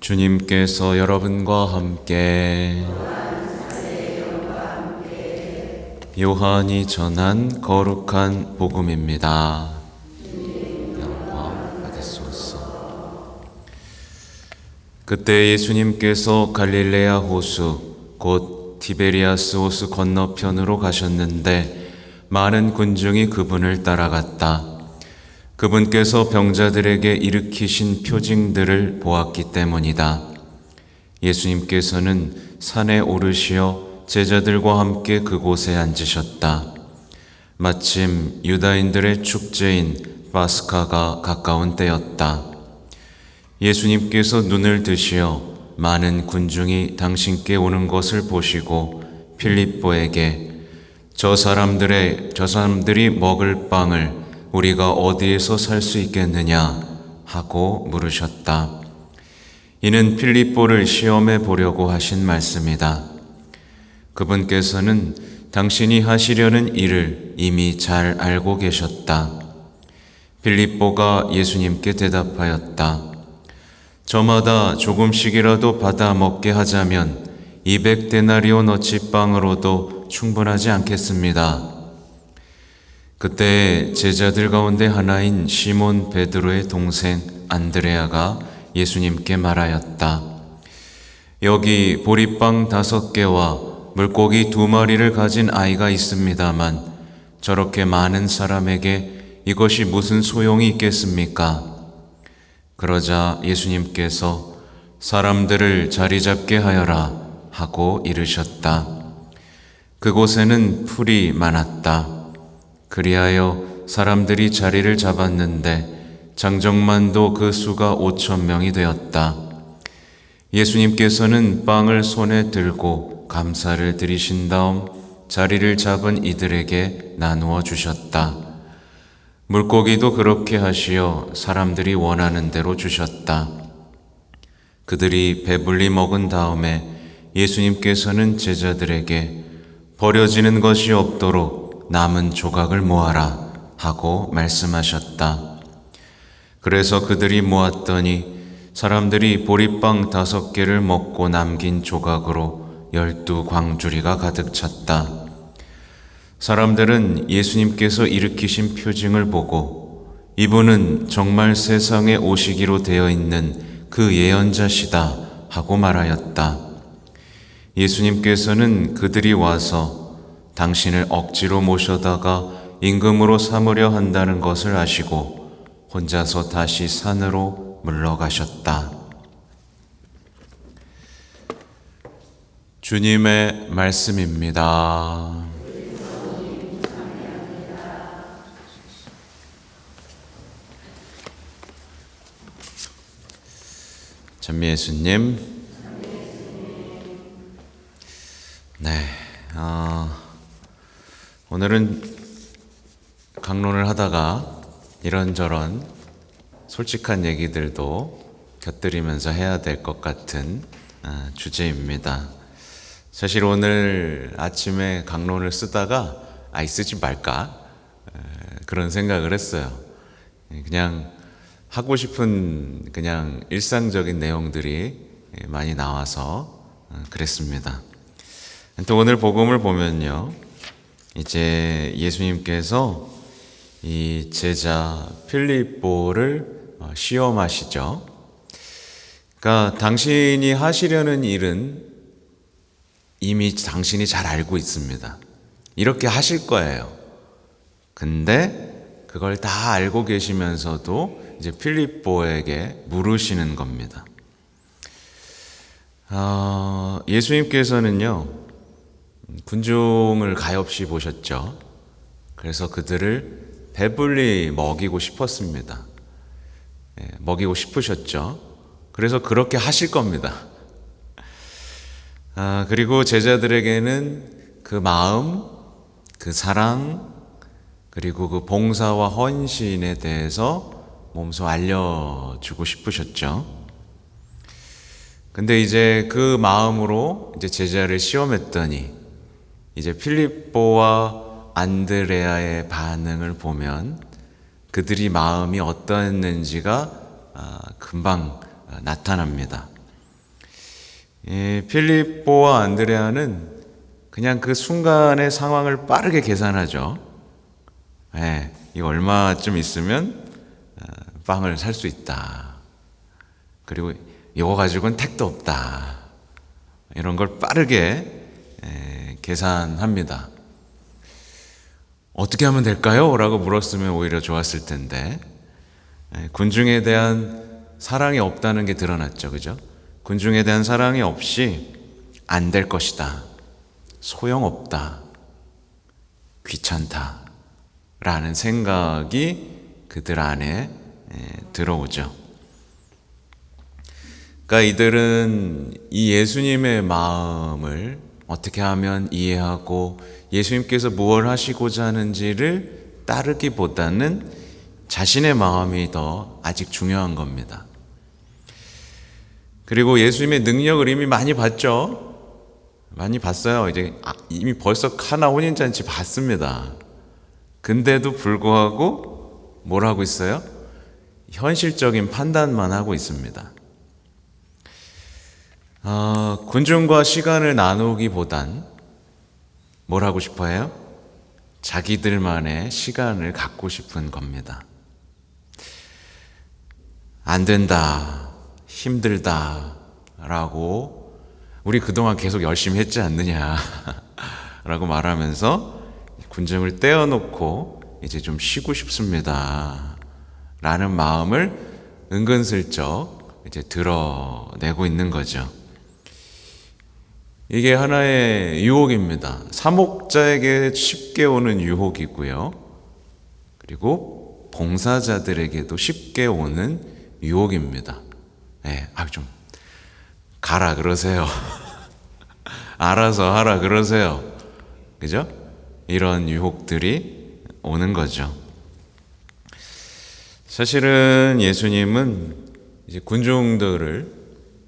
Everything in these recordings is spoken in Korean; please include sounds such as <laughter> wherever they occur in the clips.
주님께서 여러분과 함께 요한이 전한 거룩한 복음입니다. 그때 예수님께서 갈릴레아 호수 곧 티베리아스 호수 건너편으로 가셨는데 많은 군중이 그분을 따라갔다. 그분께서 병자들에게 일으키신 표징들을 보았기 때문이다. 예수님께서는 산에 오르시어 제자들과 함께 그곳에 앉으셨다. 마침 유다인들의 축제인 파스카가 가까운 때였다. 예수님께서 눈을 드시어 많은 군중이 당신께 오는 것을 보시고 필립보에게 저 사람들의 저 사람들이 먹을 빵을 우리가 어디에서 살 수 있겠느냐 하고 물으셨다. 이는 필립보를 시험해 보려고 하신 말씀이다. 그분께서는 당신이 하시려는 일을 이미 잘 알고 계셨다. 필립보가 예수님께 대답하였다. 저마다 조금씩이라도 받아 먹게 하자면 200데나리온 어치 빵으로도 충분하지 않겠습니다. 그때 제자들 가운데 하나인 시몬 베드로의 동생 안드레아가 예수님께 말하였다. 여기 보리빵 다섯 개와 물고기 두 마리를 가진 아이가 있습니다만 저렇게 많은 사람에게 이것이 무슨 소용이 있겠습니까? 그러자 예수님께서 사람들을 자리 잡게 하여라 하고 이르셨다. 그곳에는 풀이 많았다. 그리하여 사람들이 자리를 잡았는데 장정만도 그 수가 오천 명이 되었다. 예수님께서는 빵을 손에 들고 감사를 드리신 다음 자리를 잡은 이들에게 나누어 주셨다. 물고기도 그렇게 하시어 사람들이 원하는 대로 주셨다. 그들이 배불리 먹은 다음에 예수님께서는 제자들에게 버려지는 것이 없도록 남은 조각을 모아라 하고 말씀하셨다. 그래서 그들이 모았더니 사람들이 보리빵 다섯 개를 먹고 남긴 조각으로 열두 광주리가 가득 찼다. 사람들은 예수님께서 일으키신 표징을 보고 이분은 정말 세상에 오시기로 되어 있는 그 예언자시다 하고 말하였다. 예수님께서는 그들이 와서 당신을 억지로 모셔다가 임금으로 삼으려 한다는 것을 아시고 혼자서 다시 산으로 물러가셨다. 주님의 말씀입니다. 전미 예수님, 네, 어, 오늘은 강론을 하다가 이런저런 솔직한 얘기들도 곁들이면서 해야 될 것 같은 아, 주제입니다. 사실 오늘 아침에 강론을 쓰다가 아이 쓰지 말까 에, 그런 생각을 했어요. 예, 그냥 하고 싶은 그냥 일상적인 내용들이 예, 많이 나와서 어, 그랬습니다. 또 오늘 복음을 보면요. 이제 예수님께서 이 제자 필립보를 어, 시험하시죠. 그러니까 당신이 하시려는 일은 이미 당신이 잘 알고 있습니다. 이렇게 하실 거예요. 근데 그걸 다 알고 계시면서도 이제 필립보에게 물으시는 겁니다. 어, 예수님께서는요, 군중을 가엾이 보셨죠. 그래서 그들을 배불리 먹이고 싶었습니다. 예, 먹이고 싶으셨죠. 그래서 그렇게 하실 겁니다. 아, 그리고 제자들에게는 그 마음, 그 사랑, 그리고 그 봉사와 헌신에 대해서 몸소 알려주고 싶으셨죠. 근데 이제 그 마음으로 이제 제자를 시험했더니 이제 필립보와 안드레아의 반응을 보면 그들이 마음이 어떠했는지가 아, 금방 나타납니다. 예, 필립보와 안드레아는 그냥 그 순간의 상황을 빠르게 계산하죠. 예, 이거 얼마쯤 있으면 어, 빵을 살 수 있다. 그리고 이거 가지고는 택도 없다. 이런 걸 빠르게 예, 계산합니다. 어떻게 하면 될까요? 라고 물었으면 오히려 좋았을 텐데 예, 군중에 대한 사랑이 없다는 게 드러났죠. 그죠? 군중에 대한 사랑이 없이 안 될 것이다. 소용없다. 귀찮다. 라는 생각이 그들 안에 예, 들어오죠. 그러니까 이들은 이 예수님의 마음을 어떻게 하면 이해하고 예수님께서 무엇을 하시고자 하는지를 따르기보다는 자신의 마음이 더 아직 중요한 겁니다. 그리고 예수님의 능력을 이미 많이 봤죠. 많이 봤어요. 이제 아, 이미 벌써 카나 혼인잔치 봤습니다. 근데도 불구하고 뭘 하고 있어요? 현실적인 판단만 하고 있습니다. 아, 군중과 시간을 나누기보단 뭘 하고 싶어요? 자기들만의 시간을 갖고 싶은 겁니다. 안 된다, 힘들다, 라고 우리 그동안 계속 열심히 했지 않느냐, <laughs> 라고 말하면서 군중을 떼어놓고 이제 좀 쉬고 싶습니다. 라는 마음을 은근슬쩍 이제 드러내고 있는 거죠. 이게 하나의 유혹입니다. 사목자에게 쉽게 오는 유혹이고요. 그리고 봉사자들에게도 쉽게 오는 유혹입니다. 예, 아, 좀, 가라 그러세요. <laughs> 알아서 하라 그러세요. 그죠? 이런 유혹들이 오는 거죠. 사실은 예수님은 이제 군중들을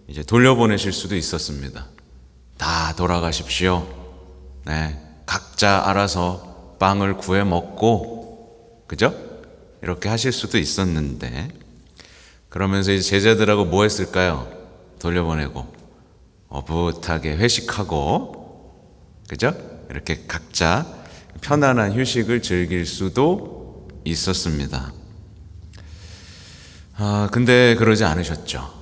이제 돌려보내실 수도 있었습니다. 다 돌아가십시오. 네. 각자 알아서 빵을 구해 먹고, 그죠? 이렇게 하실 수도 있었는데, 그러면서 이제 제자들하고 뭐 했을까요? 돌려보내고, 어붓하게 회식하고, 그죠? 이렇게 각자 편안한 휴식을 즐길 수도 있었습니다. 아, 근데 그러지 않으셨죠.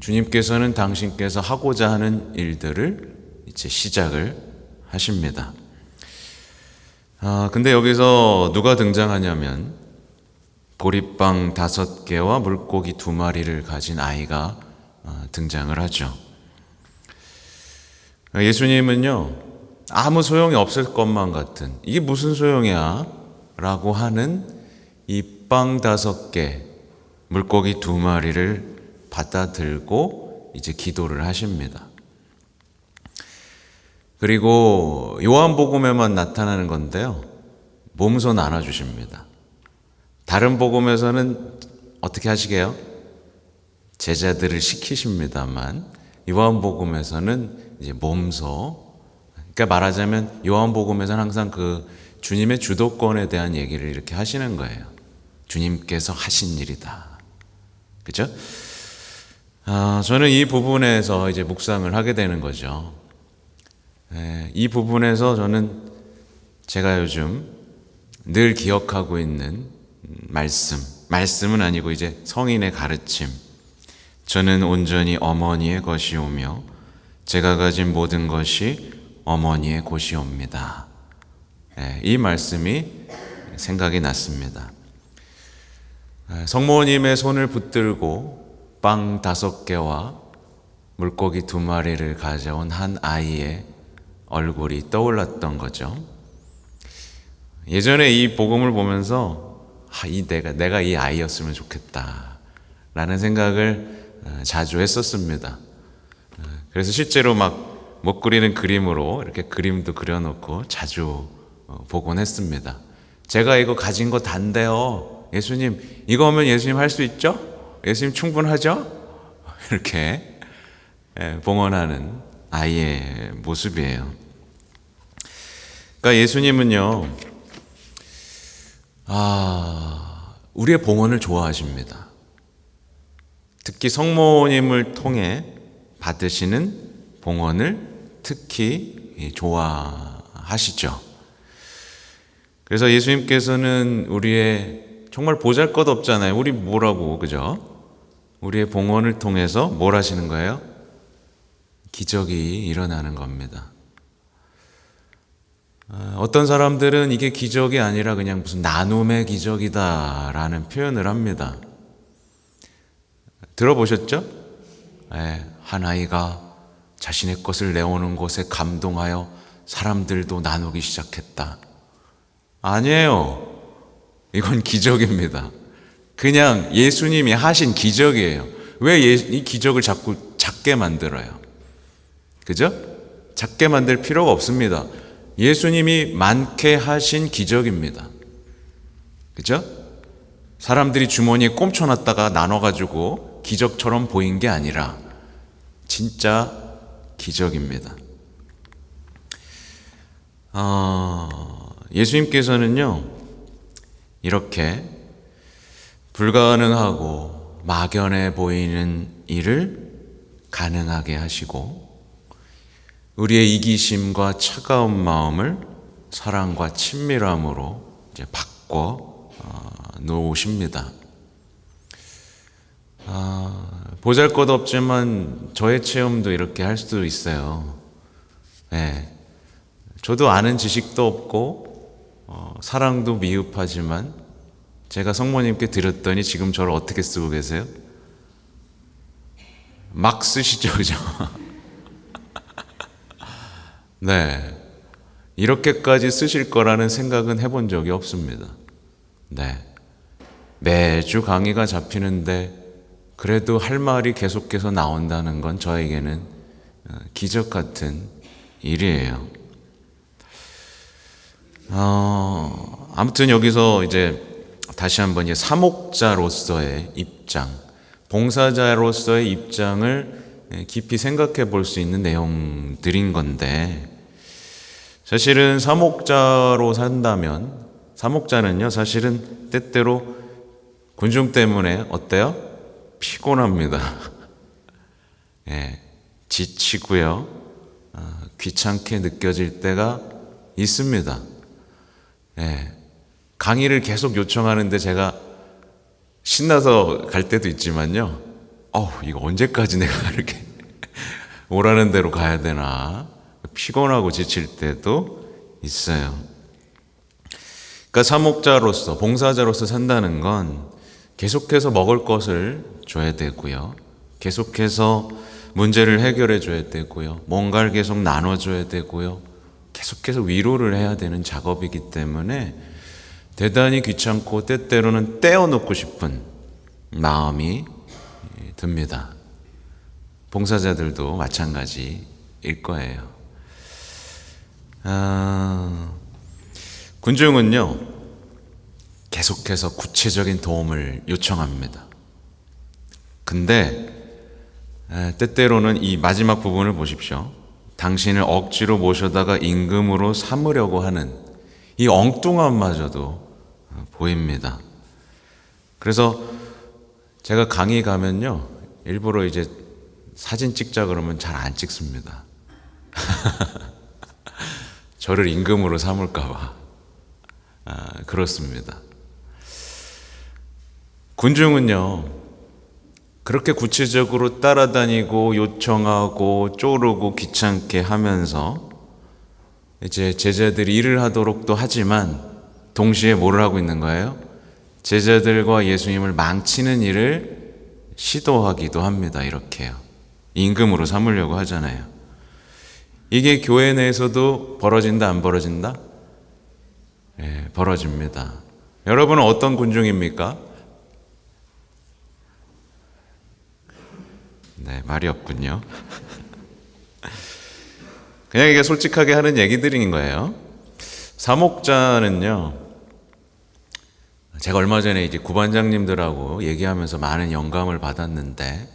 주님께서는 당신께서 하고자 하는 일들을 이제 시작을 하십니다. 아, 근데 여기서 누가 등장하냐면 보리빵 다섯 개와 물고기 두 마리를 가진 아이가 아, 등장을 하죠. 예수님은요, 아무 소용이 없을 것만 같은, 이게 무슨 소용이야? 라고 하는 이 빵 다섯 개, 물고기 두 마리를 받아 들고 이제 기도를 하십니다. 그리고 요한복음에만 나타나는 건데요. 몸소 나눠주십니다. 다른 복음에서는 어떻게 하시게요? 제자들을 시키십니다만 요한복음에서는 이제 몸소 그러니까 말하자면 요한복음에서는 항상 그 주님의 주도권에 대한 얘기를 이렇게 하시는 거예요. 주님께서 하신 일이다. 그죠? 아, 저는 이 부분에서 이제 묵상을 하게 되는 거죠. 예, 이 부분에서 저는 제가 요즘 늘 기억하고 있는 말씀, 말씀은 아니고 이제 성인의 가르침. 저는 온전히 어머니의 것이오며 제가 가진 모든 것이 어머니의 곳이옵니다. 예, 이 말씀이 생각이 났습니다. 예, 성모님의 손을 붙들고 빵 다섯 개와 물고기 두 마리를 가져온 한 아이의 얼굴이 떠올랐던 거죠. 예전에 이 복음을 보면서 아, 이 내가 내가 이 아이였으면 좋겠다라는 생각을 어, 자주 했었습니다. 어, 그래서 실제로 막못 그리는 그림으로 이렇게 그림도 그려놓고 자주 어, 보곤 했습니다. 제가 이거 가진 거 단데요. 예수님 이거 하면 예수님 할 수 있죠? 예수님 충분하죠? <laughs> 이렇게 예, 봉헌하는 아이의 모습이에요. 그러니까 예수님은요, 아, 우리의 봉헌을 좋아하십니다. 특히 성모님을 통해 받으시는 봉헌을 특히 좋아하시죠. 그래서 예수님께서는 우리의 정말 보잘 것 없잖아요. 우리 뭐라고, 그죠? 우리의 봉헌을 통해서 뭘 하시는 거예요? 기적이 일어나는 겁니다. 아, 어떤 사람들은 이게 기적이 아니라 그냥 무슨 나눔의 기적이다라는 표현을 합니다. 들어보셨죠? 예, 한 아이가 자신의 것을 내오는 것에 감동하여 사람들도 나누기 시작했다. 아니에요. 이건 기적입니다. 그냥 예수님이 하신 기적이에요. 왜 이 기적을 자꾸 작게 만들어요? 그죠? 작게 만들 필요가 없습니다. 예수님이 많게 하신 기적입니다. 그죠? 사람들이 주머니에 꼼쳐놨다가 나눠가지고 기적처럼 보인 게 아니라 진짜 기적입니다. 어, 예수님께서는요, 이렇게 불가능하고 막연해 보이는 일을 가능하게 하시고, 우리의 이기심과 차가운 마음을 사랑과 친밀함으로 이제 바꿔 어, 놓으십니다. 아, 보잘 것 없지만 저의 체험도 이렇게 할 수도 있어요. 네. 저도 아는 지식도 없고 어, 사랑도 미흡하지만 제가 성모님께 드렸더니 지금 저를 어떻게 쓰고 계세요? 막 쓰시죠, 그죠? <laughs> 네. 이렇게까지 쓰실 거라는 생각은 해본 적이 없습니다. 네. 매주 강의가 잡히는데 그래도 할 말이 계속해서 나온다는 건 저에게는 어, 기적 같은 일이에요. 어, 아무튼 여기서 이제 다시 한번 이제 사목자로서의 입장, 봉사자로서의 입장을 예, 깊이 생각해 볼 수 있는 내용들인 건데, 사실은 사목자로 산다면, 사목자는요, 사실은 때때로 군중 때문에 어때요? 피곤합니다. <laughs> 예, 지치고요, 어, 귀찮게 느껴질 때가 있습니다. 예, 강의를 계속 요청하는데 제가 신나서 갈 때도 있지만요, 어우, 이거 언제까지 내가 이렇게 오라는 대로 가야 되나. 피곤하고 지칠 때도 있어요. 그러니까 사목자로서, 봉사자로서 산다는 건 계속해서 먹을 것을 줘야 되고요. 계속해서 문제를 해결해 줘야 되고요. 뭔가를 계속 나눠줘야 되고요. 계속해서 위로를 해야 되는 작업이기 때문에 대단히 귀찮고 때때로는 떼어놓고 싶은 마음이 듭니다. 봉사자들도 마찬가지일 거예요. 아, 군중은요, 계속해서 구체적인 도움을 요청합니다. 근데, 에, 때때로는 이 마지막 부분을 보십시오. 당신을 억지로 모셔다가 임금으로 삼으려고 하는 이 엉뚱함마저도 보입니다. 그래서 제가 강의 가면요, 일부러 이제 사진 찍자 그러면 잘 안 찍습니다. <laughs> 저를 임금으로 삼을까봐. 아, 그렇습니다. 군중은요, 그렇게 구체적으로 따라다니고 요청하고 쪼르고 귀찮게 하면서 이제 제자들이 일을 하도록도 하지만 동시에 뭐를 하고 있는 거예요? 제자들과 예수님을 망치는 일을 시도하기도 합니다. 이렇게요. 임금으로 삼으려고 하잖아요. 이게 교회 내에서도 벌어진다, 안 벌어진다? 예, 벌어집니다. 여러분은 어떤 군중입니까? 네, 말이 없군요. <laughs> 그냥 이게 솔직하게 하는 얘기들인 거예요. 사목자는요, 제가 얼마 전에 이제 구반장님들하고 얘기하면서 많은 영감을 받았는데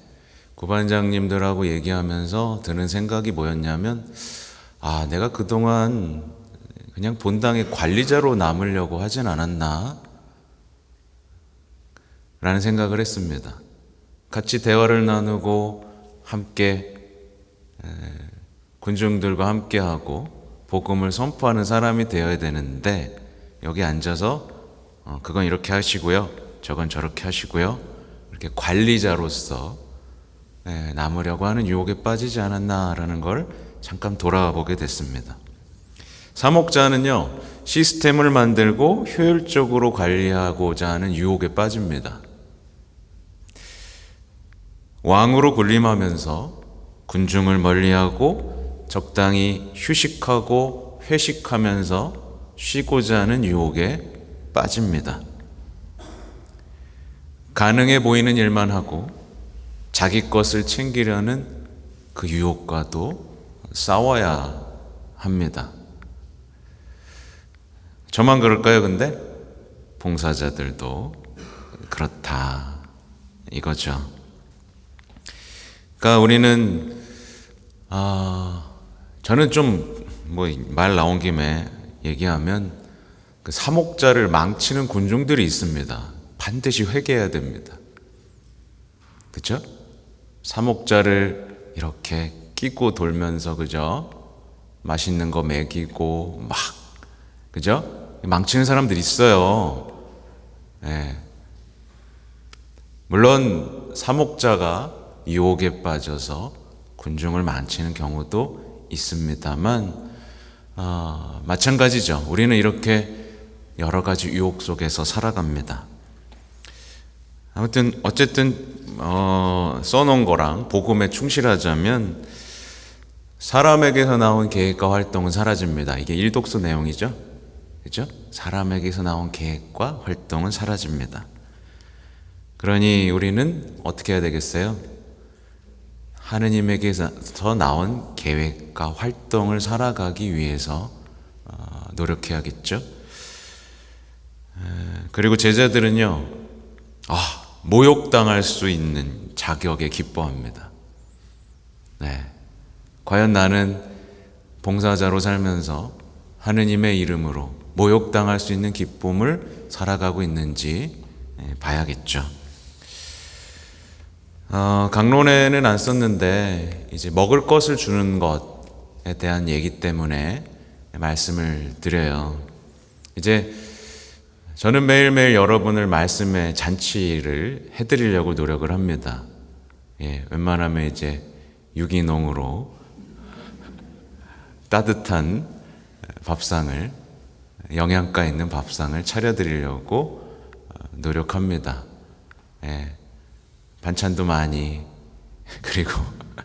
구반장님들하고 얘기하면서 드는 생각이 뭐였냐면 아 내가 그동안 그냥 본당의 관리자로 남으려고 하진 않았나 라는 생각을 했습니다. 같이 대화를 나누고 함께 군중들과 함께하고 복음을 선포하는 사람이 되어야 되는데 여기 앉아서 어, 그건 이렇게 하시고요, 저건 저렇게 하시고요, 이렇게 관리자로서 예, 남으려고 하는 유혹에 빠지지 않았나라는 걸 잠깐 돌아보게 됐습니다. 사목자는요, 시스템을 만들고 효율적으로 관리하고자 하는 유혹에 빠집니다. 왕으로 군림하면서 군중을 멀리하고 적당히 휴식하고 회식하면서 쉬고자 하는 유혹에 빠집니다. 가능해 보이는 일만 하고 자기 것을 챙기려는 그 유혹과도 싸워야 합니다. 저만 그럴까요, 근데? 봉사자들도 그렇다. 이거죠. 그러니까 우리는, 아, 저는 좀, 뭐, 말 나온 김에 얘기하면, 그 사목자를 망치는 군중들이 있습니다. 반드시 회개해야 됩니다. 그죠? 사목자를 이렇게 끼고 돌면서, 그죠? 맛있는 거 먹이고, 막, 그죠? 망치는 사람들 있어요. 예. 물론 사목자가 유혹에 빠져서 군중을 망치는 경우도 있습니다만 어, 마찬가지죠. 우리는 이렇게 여러 가지 유혹 속에서 살아갑니다. 아무튼 어쨌든 어, 써놓은 거랑 복음에 충실하자면 사람에게서 나온 계획과 활동은 사라집니다. 이게 일독서 내용이죠. 그죠? 사람에게서 나온 계획과 활동은 사라집니다. 그러니 우리는 어떻게 해야 되겠어요? 하느님에게서 나온 계획과 활동을 살아가기 위해서 어, 노력해야겠죠. 그리고 제자들은요, 아, 모욕당할 수 있는 자격에 기뻐합니다. 네. 과연 나는 봉사자로 살면서 하느님의 이름으로 모욕당할 수 있는 기쁨을 살아가고 있는지 예, 봐야겠죠. 어, 강론에는 안 썼는데 이제 먹을 것을 주는 것에 대한 얘기 때문에 말씀을 드려요. 이제 저는 매일매일 여러분을 말씀의 잔치를 해드리려고 노력을 합니다. 예, 웬만하면 이제 유기농으로 따뜻한 밥상을 영양가 있는 밥상을 차려드리려고 노력합니다. 예, 반찬도 많이 <laughs> 그리고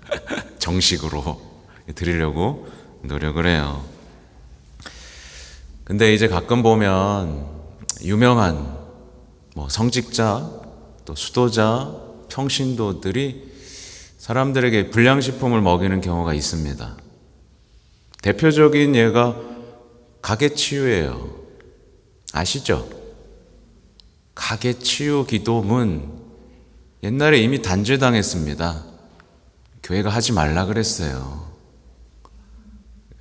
<laughs> 정식으로 드리려고 노력을 해요. 근데 이제 가끔 보면 유명한 뭐 성직자 또 수도자 평신도들이 사람들에게 불량식품을 먹이는 경우가 있습니다. 대표적인 예가 가게치유예요. 아시죠? 가게치유 기도문 옛날에 이미 단죄당했습니다. 교회가 하지 말라 그랬어요.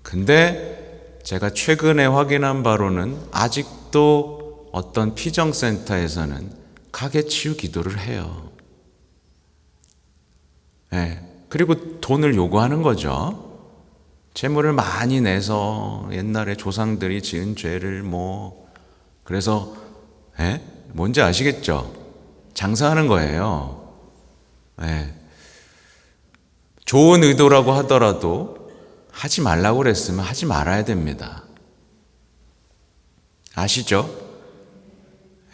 근데 제가 최근에 확인한 바로는 아직도 어떤 피정센터에서는 가게 치유 기도를 해요. 네. 그리고 돈을 요구하는 거죠. 재물을 많이 내서 옛날에 조상들이 지은 죄를 뭐 그래서 에? 뭔지 아시겠죠? 장사하는 거예요. 에. 좋은 의도라고 하더라도 하지 말라고 그랬으면 하지 말아야 됩니다. 아시죠?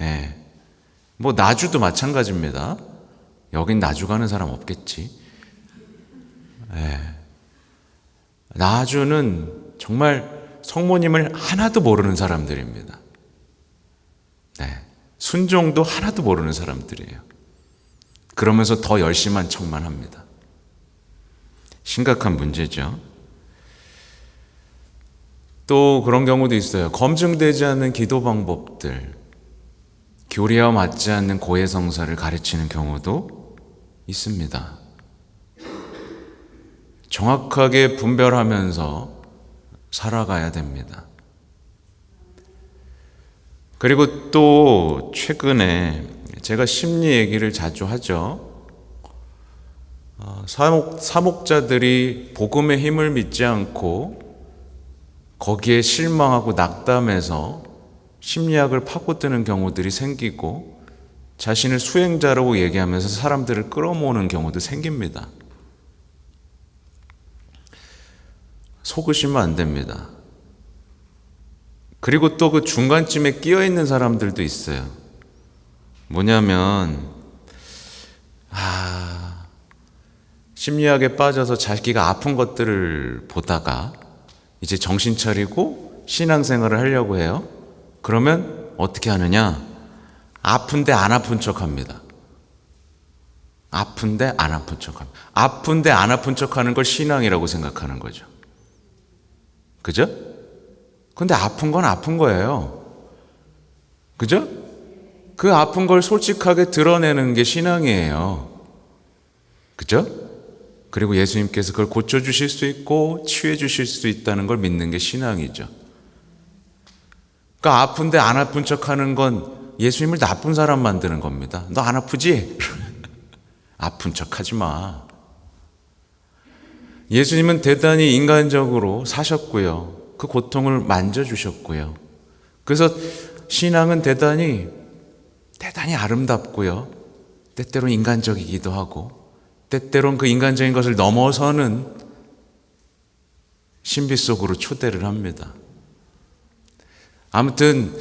예. 뭐 나주도 마찬가지입니다. 여긴 나주 가는 사람 없겠지. 예. 나주는 정말 성모님을 하나도 모르는 사람들입니다. 네. 순종도 하나도 모르는 사람들이에요. 그러면서 더 열심한 척만 합니다. 심각한 문제죠. 또 그런 경우도 있어요. 검증되지 않는 기도 방법들, 교리와 맞지 않는 고해성사를 가르치는 경우도 있습니다. 정확하게 분별하면서 살아가야 됩니다. 그리고 또 최근에 제가 심리 얘기를 자주 하죠. 어, 사목, 사목자들이 복음의 힘을 믿지 않고 거기에 실망하고 낙담해서 심리학을 파고드는 경우들이 생기고 자신을 수행자라고 얘기하면서 사람들을 끌어모으는 경우도 생깁니다. 속으시면 안 됩니다. 그리고 또 그 중간쯤에 끼어 있는 사람들도 있어요. 뭐냐면, 아, 심리학에 빠져서 자기가 아픈 것들을 보다가 이제 정신 차리고 신앙생활을 하려고 해요. 그러면 어떻게 하느냐? 아픈데 안 아픈 척 합니다. 아픈데 안 아픈 척 합니다. 아픈데 안 아픈 척 하는 걸 신앙이라고 생각하는 거죠. 그죠? 근데 아픈 건 아픈 거예요. 그죠? 그 아픈 걸 솔직하게 드러내는 게 신앙이에요. 그죠? 그리고 예수님께서 그걸 고쳐주실 수 있고 치유해주실 수 있다는 걸 믿는 게 신앙이죠. 그러니까 아픈데 안 아픈 척 하는 건 예수님을 나쁜 사람 만드는 겁니다. 너 안 아프지? <laughs> 아픈 척 하지 마. 예수님은 대단히 인간적으로 사셨고요. 그 고통을 만져주셨고요. 그래서 신앙은 대단히, 대단히 아름답고요. 때때로 인간적이기도 하고, 때때론 그 인간적인 것을 넘어서는 신비 속으로 초대를 합니다. 아무튼,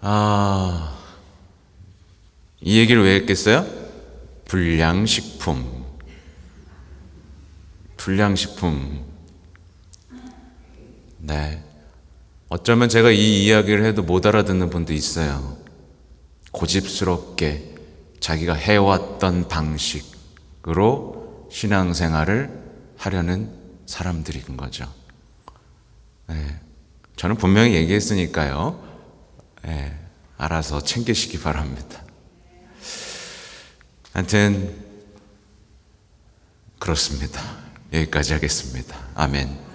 아, 이 얘기를 왜 했겠어요? 불량식품. 불량식품. 네. 어쩌면 제가 이 이야기를 해도 못 알아듣는 분도 있어요. 고집스럽게 자기가 해왔던 방식으로 신앙생활을 하려는 사람들인 거죠. 네. 저는 분명히 얘기했으니까요. 네. 알아서 챙기시기 바랍니다. 하여튼, 그렇습니다. 여기까지 하겠습니다. 아멘.